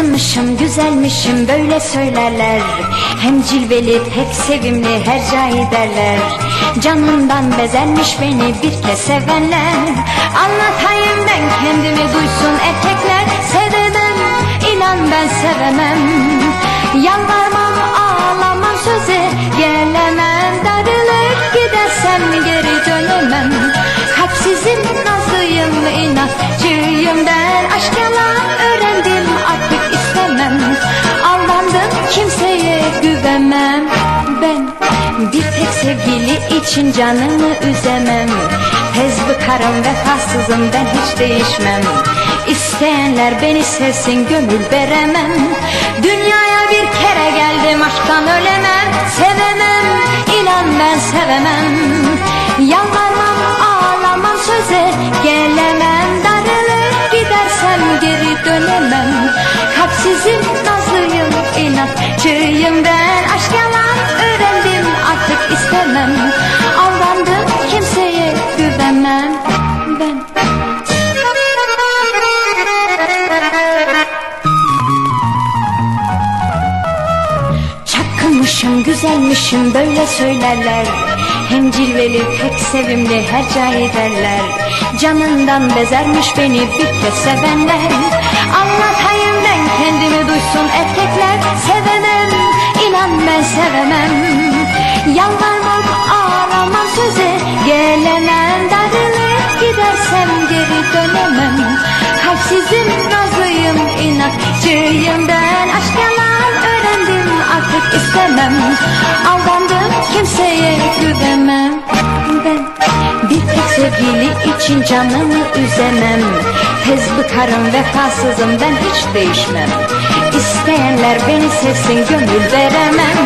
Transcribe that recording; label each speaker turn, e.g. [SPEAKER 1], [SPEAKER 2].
[SPEAKER 1] Çapkınmışım, güzelmişim böyle söylerler. Hem cilveli, pek sevimli her derler. Canından bezermiş beni bir kez sevenler. Anlatayım ben kendimi duysun etekler. Sevemem, inan ben sevemem. Yalvarmam, güvenmem Ben bir tek sevgili için canımı üzemem. Tez bıkarım vefasızım ben hiç değişmem. İsteyenler beni sevsin gönül veremem. Dünyaya bir kere geldim aşktan ölemem. Sevemem inan ben sevemem. Yalvarmam ağlamam söze gelemem. Darılıp gidersem geri dönemem. Kalpsizim Çapkınmışım, güzelmişim böyle söylerler. Hem cilveli, pek sevimli her derler. Canından bezermiş beni bir kez sevenler. Anlatayım ben kendimi duysun erkekler. Sevemem, inan ben sevemem. Yalvarmam, ağlamam söze. Gelemem, darılıp gidersem geri dönemem. Kalpsizim, istemem. Aldandım kimseye güvenemem Ben bir tek sevgili için canımı üzemem. Tez bıkarım vefasızım ben hiç değişmem. İsteyenler beni sevsin gönül veremem